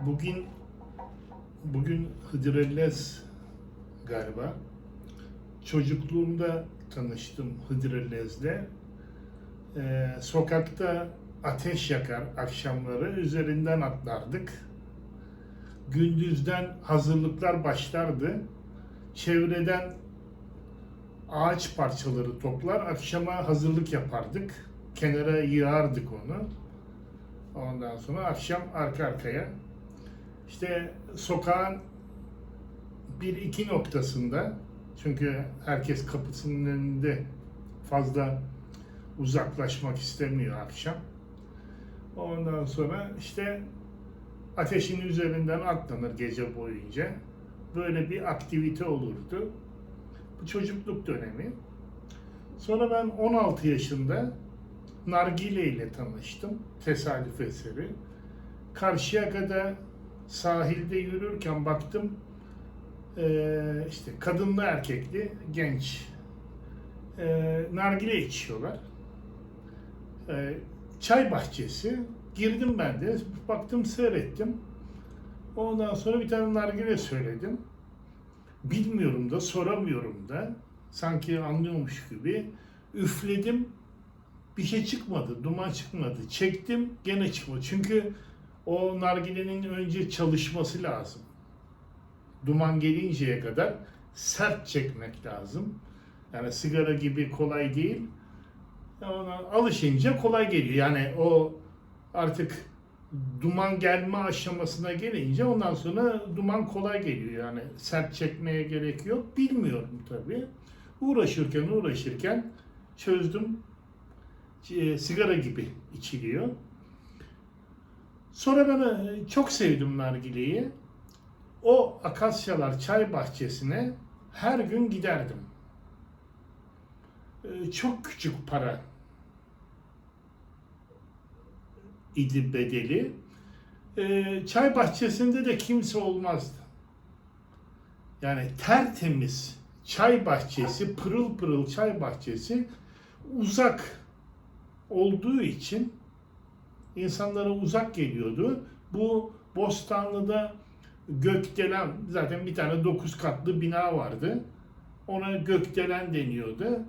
Bugün bugün Hıdrellez galiba. Çocukluğumda tanıştım Hıdrellez'le. Ee, sokakta ateş yakar akşamları üzerinden atlardık. Gündüzden hazırlıklar başlardı. Çevreden ağaç parçaları toplar, akşama hazırlık yapardık. Kenara yığardık onu. Ondan sonra akşam arka arkaya. İşte sokağın bir iki noktasında çünkü herkes kapısının önünde fazla uzaklaşmak istemiyor akşam. Ondan sonra işte ateşin üzerinden atlanır gece boyunca. Böyle bir aktivite olurdu. Bu çocukluk dönemi. Sonra ben 16 yaşında nargile ile tanıştım. Tesadüf eseri. Karşıyaka'da sahilde yürürken baktım eee, işte kadınlı erkekli genç eee, nargile içiyorlar. Eee, çay bahçesi. Girdim ben de. Baktım seyrettim. Ondan sonra bir tane nargile söyledim. Bilmiyorum da soramıyorum da. Sanki anlıyormuş gibi. Üfledim. Bir şey çıkmadı. Duman çıkmadı. Çektim. Gene çıkmadı. Çünkü o nargilenin önce çalışması lazım. Duman gelinceye kadar sert çekmek lazım. Yani sigara gibi kolay değil. Ona alışınca kolay geliyor. Yani o artık duman gelme aşamasına gelince ondan sonra duman kolay geliyor. Yani sert çekmeye gerek yok. Bilmiyorum tabii. Uğraşırken uğraşırken çözdüm. E, sigara gibi içiliyor. Sonra ben e, çok sevdim nargileyi. O akasyalar çay bahçesine her gün giderdim. E, Çok küçük para idi bedeli. E, Çay bahçesinde de kimse olmazdı. Yani tertemiz çay bahçesi, pırıl pırıl çay bahçesi uzak olduğu için insanlara uzak geliyordu. Bu Bostanlı'da Gökdelen zaten bir tane dokuz katlı bina vardı. Ona Gökdelen deniyordu.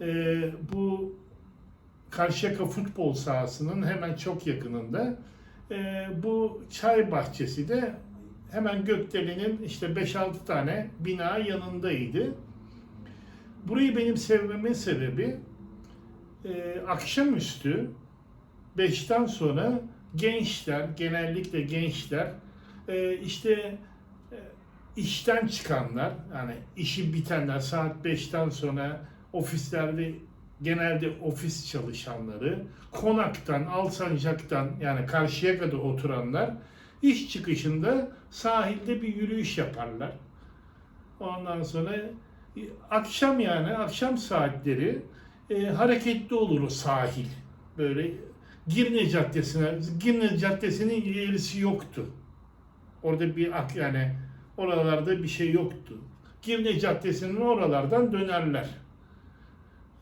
Ee, bu Karşıyaka futbol sahasının hemen çok yakınında. Ee, bu çay bahçesi de hemen Gökdelen'in işte 5-6 tane bina yanındaydı. Burayı benim sevmemin sebebi e, akşamüstü 5'ten sonra gençler, genellikle gençler e, işte e, işten çıkanlar, yani işi bitenler saat 5'ten sonra ofislerde genelde ofis çalışanları, konaktan, Alsancak'tan yani karşıya kadar oturanlar iş çıkışında sahilde bir yürüyüş yaparlar. Ondan sonra e, akşam yani akşam saatleri e, hareketli olur o sahil. Böyle Girne Caddesi'ne, Girne Caddesi'nin ilerisi yoktu. Orada bir yani oralarda bir şey yoktu. Girne Caddesi'nin oralardan dönerler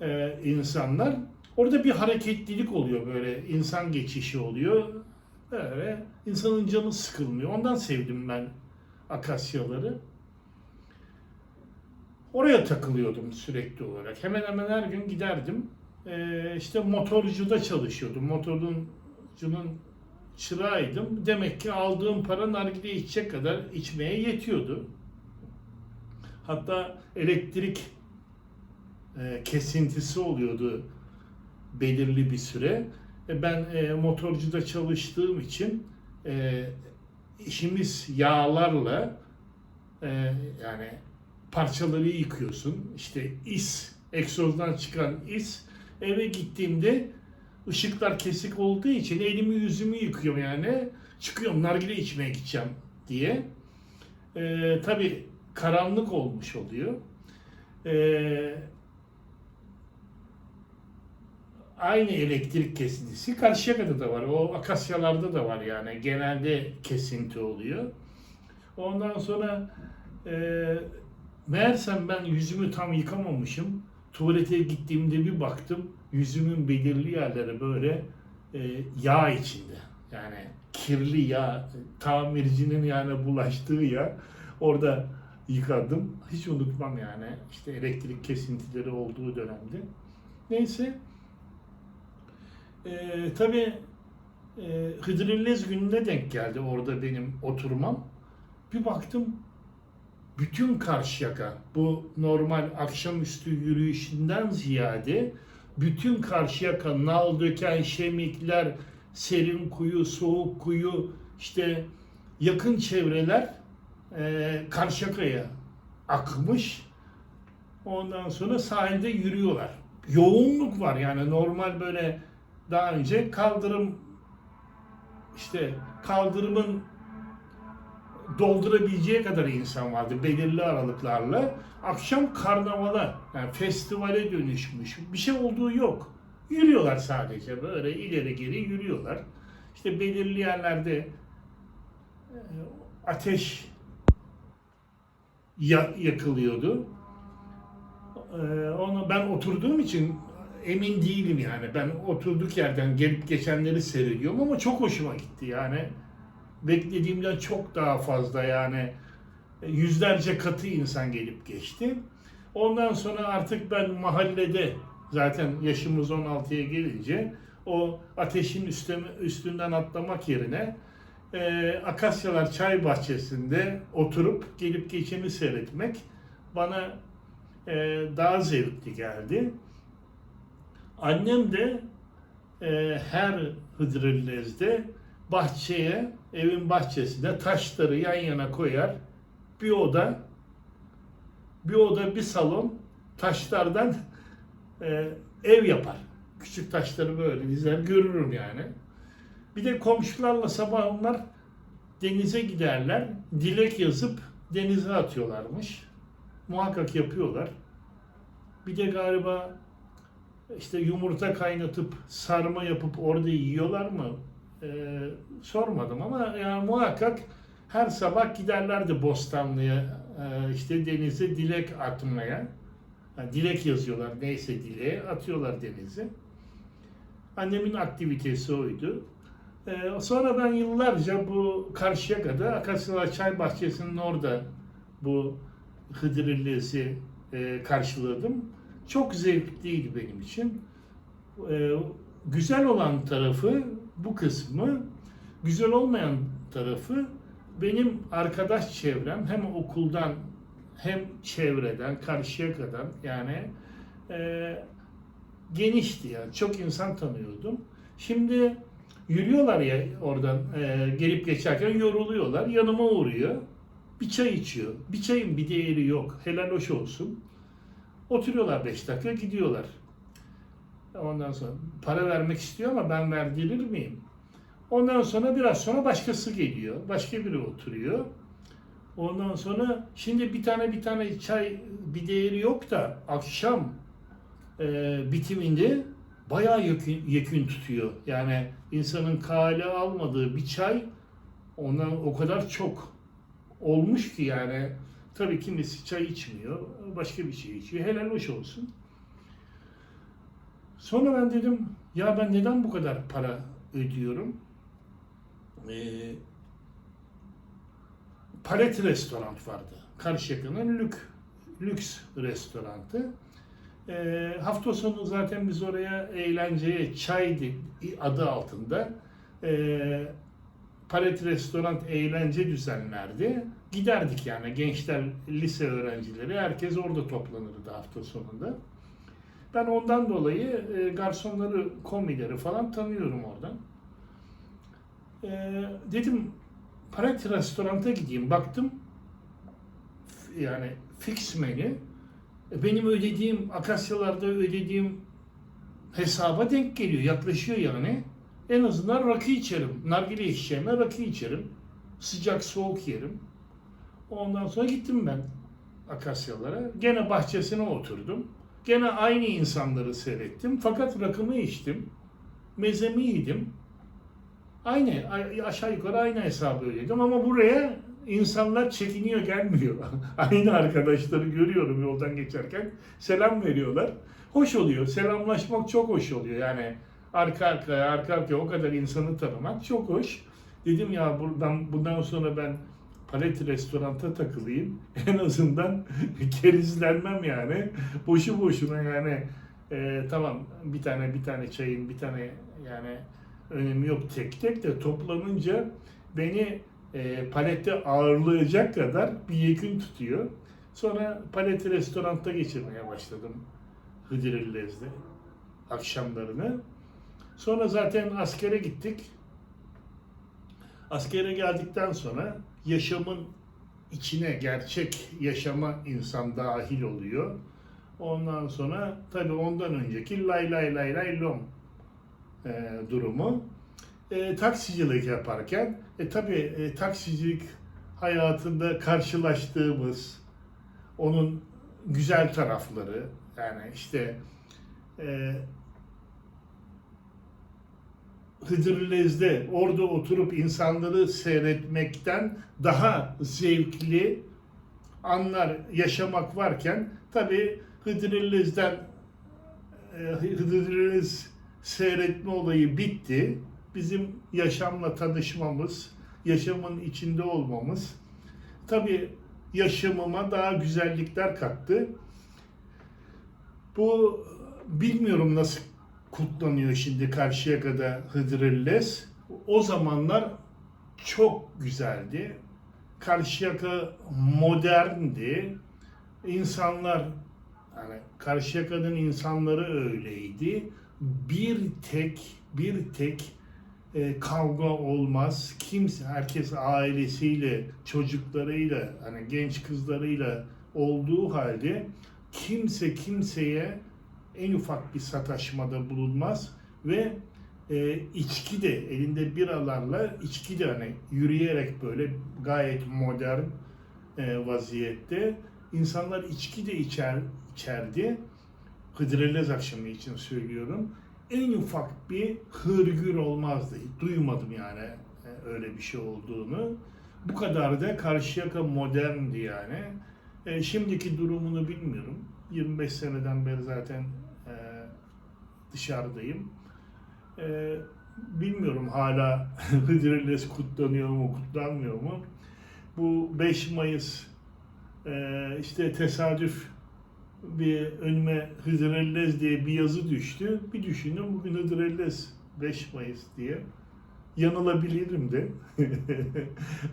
e, insanlar. Orada bir hareketlilik oluyor böyle insan geçişi oluyor. Böyle insanın canı sıkılmıyor. Ondan sevdim ben akasyaları. Oraya takılıyordum sürekli olarak. Hemen hemen her gün giderdim. Ee, işte motorcuda çalışıyordum. Motorcunun çırağıydım. Demek ki aldığım para nargile içecek kadar içmeye yetiyordu. Hatta elektrik e, kesintisi oluyordu belirli bir süre. E, ben e, motorcuda çalıştığım için e, işimiz yağlarla e, yani parçaları yıkıyorsun. İşte is, egzozdan çıkan is. Eve gittiğimde ışıklar kesik olduğu için elimi yüzümü yıkıyorum yani. Çıkıyorum nargile içmeye gideceğim diye. Ee, Tabi karanlık olmuş oluyor. Ee, aynı elektrik kesintisi Karşıyaka'da da var. O akasyalarda da var yani. Genelde kesinti oluyor. Ondan sonra e, meğersem ben yüzümü tam yıkamamışım. Tuvalete gittiğimde bir baktım yüzümün belirli yerleri böyle e, yağ içinde. Yani kirli yağ, tamircinin yani bulaştığı yağ orada yıkadım. Hiç unutmam yani. İşte elektrik kesintileri olduğu dönemde. Neyse. Ee, tabii e, Hıdrellez gününe denk geldi orada benim oturmam. Bir baktım bütün Karşıyaka bu normal akşamüstü yürüyüşünden ziyade bütün Karşıyaka, Naldöken, Şemikler, Serin Kuyu, Soğuk Kuyu işte yakın çevreler e, Karşıyaka'ya akmış. Ondan sonra sahilde yürüyorlar. Yoğunluk var yani normal böyle daha önce kaldırım işte kaldırımın doldurabileceği kadar insan vardı belirli aralıklarla. Akşam karnavala, yani festivale dönüşmüş. Bir şey olduğu yok. Yürüyorlar sadece böyle ileri geri yürüyorlar. İşte belirli yerlerde e, ateş ya- yakılıyordu. Ee, onu ben oturduğum için emin değilim yani. Ben oturduk yerden gelip geçenleri seyrediyorum ama çok hoşuma gitti yani. Beklediğimden çok daha fazla yani yüzlerce katı insan gelip geçti. Ondan sonra artık ben mahallede zaten yaşımız 16'ya gelince o ateşin üstüne, üstünden atlamak yerine e, Akasyalar Çay Bahçesi'nde oturup gelip geçeni seyretmek bana e, daha zevkli geldi. Annem de e, her Hıdrellez'de bahçeye, evin bahçesine taşları yan yana koyar. Bir oda, bir oda, bir salon taşlardan e, ev yapar. Küçük taşları böyle dizer, görürüm yani. Bir de komşularla sabah onlar denize giderler, dilek yazıp denize atıyorlarmış. Muhakkak yapıyorlar. Bir de galiba işte yumurta kaynatıp sarma yapıp orada yiyorlar mı? Ee, sormadım ama yani muhakkak her sabah giderlerdi Bostanlı'ya e, işte denize dilek atmaya. Yani dilek yazıyorlar neyse dileğe atıyorlar denize. Annemin aktivitesi oydu. Ee, sonra ben yıllarca bu Karşıyaka'da Akasyalar Çay Bahçesi'nin orada bu Hıdrellez'i e, karşıladım. Çok zevkliydi benim için. Ee, güzel olan tarafı bu kısmı, güzel olmayan tarafı benim arkadaş çevrem hem okuldan hem çevreden, Karşıyaka'dan yani e, genişti yani. Çok insan tanıyordum. Şimdi yürüyorlar ya oradan e, gelip geçerken yoruluyorlar. Yanıma uğruyor. Bir çay içiyor. Bir çayın bir değeri yok. Helal hoş olsun. Oturuyorlar 5 dakika gidiyorlar. Ondan sonra para vermek istiyor ama ben verdirir miyim? Ondan sonra biraz sonra başkası geliyor. Başka biri oturuyor. Ondan sonra şimdi bir tane bir tane çay bir değeri yok da akşam e, bitiminde bayağı yekün, yekün tutuyor. Yani insanın kale almadığı bir çay ondan o kadar çok olmuş ki yani tabii kimisi çay içmiyor, başka bir şey içiyor. Helal hoş olsun. Sonra ben dedim ya ben neden bu kadar para ödüyorum? Ee, Palet restoran vardı. Karşıyaka'nın lük, lüks restorantı. Ee, hafta sonu zaten biz oraya eğlenceye çay adı altında e, Palet restoran eğlence düzenlerdi. Giderdik yani gençler, lise öğrencileri herkes orada toplanırdı hafta sonunda. Ben ondan dolayı e, garsonları, komileri falan tanıyorum oradan. E, dedim Palet restoranta gideyim. Baktım yani fix menü. E, Benim ödediğim, Akasyalarda ödediğim hesaba denk geliyor. Yaklaşıyor yani. En azından rakı içerim. Nargile içeceğime rakı içerim. Sıcak soğuk yerim. Ondan sonra gittim ben Akasyalara. Gene bahçesine oturdum. Gene aynı insanları seyrettim. Fakat rakımı içtim. Mezemi yedim. Aynı, aşağı yukarı aynı hesabı ödedim ama buraya insanlar çekiniyor gelmiyor. aynı arkadaşları görüyorum yoldan geçerken. Selam veriyorlar. Hoş oluyor. Selamlaşmak çok hoş oluyor. Yani arka arkaya arka arkaya o kadar insanı tanımak çok hoş. Dedim ya buradan bundan sonra ben palet restoranta takılayım. En azından kerizlenmem yani. Boşu boşuna yani e, tamam bir tane bir tane çayın bir tane yani önemi yok tek tek de toplanınca beni e, palette ağırlayacak kadar bir yekün tutuyor. Sonra palet restoranda geçirmeye başladım Hıdrellez'de akşamlarını. Sonra zaten askere gittik. Askere geldikten sonra yaşamın içine gerçek yaşama insan dahil oluyor. Ondan sonra tabii ondan önceki lay lay lay lay lom e, durumu. E, taksicilik yaparken e, tabii e, taksicilik hayatında karşılaştığımız onun güzel tarafları yani işte e, Hıdrellez'de orada oturup insanları seyretmekten daha zevkli anlar yaşamak varken tabi Hıdrellez'den e, Hıdrellez seyretme olayı bitti. Bizim yaşamla tanışmamız, yaşamın içinde olmamız tabi yaşamıma daha güzellikler kattı. Bu bilmiyorum nasıl kutlanıyor şimdi Karşıyaka'da Hıdrellez. O zamanlar çok güzeldi. Karşıyaka moderndi. İnsanlar yani Karşıyaka'nın insanları öyleydi. Bir tek bir tek e, kavga olmaz. Kimse herkes ailesiyle, çocuklarıyla, hani genç kızlarıyla olduğu halde kimse kimseye en ufak bir sataşmada bulunmaz ve e, içki de elinde biralarla içki de hani yürüyerek böyle gayet modern e, vaziyette insanlar içki de içer içerdi. Hıdrellez akşamı için söylüyorum. En ufak bir hırgür olmazdı. Duymadım yani e, öyle bir şey olduğunu. Bu kadar da Karşıyaka moderndi yani. E, şimdiki durumunu bilmiyorum. 25 seneden beri zaten e, dışarıdayım. E, bilmiyorum hala Hıdrellez kutlanıyor mu, kutlanmıyor mu? Bu 5 Mayıs e, işte tesadüf bir önüme Hıdrellez diye bir yazı düştü. Bir düşündüm bugün Hıdrellez 5 Mayıs diye. Yanılabilirim de.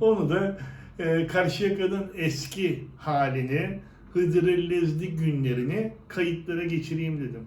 Onu da e, Karşıyaka'nın eski halini, Hıdrellezli günlerini kayıtlara geçireyim dedim.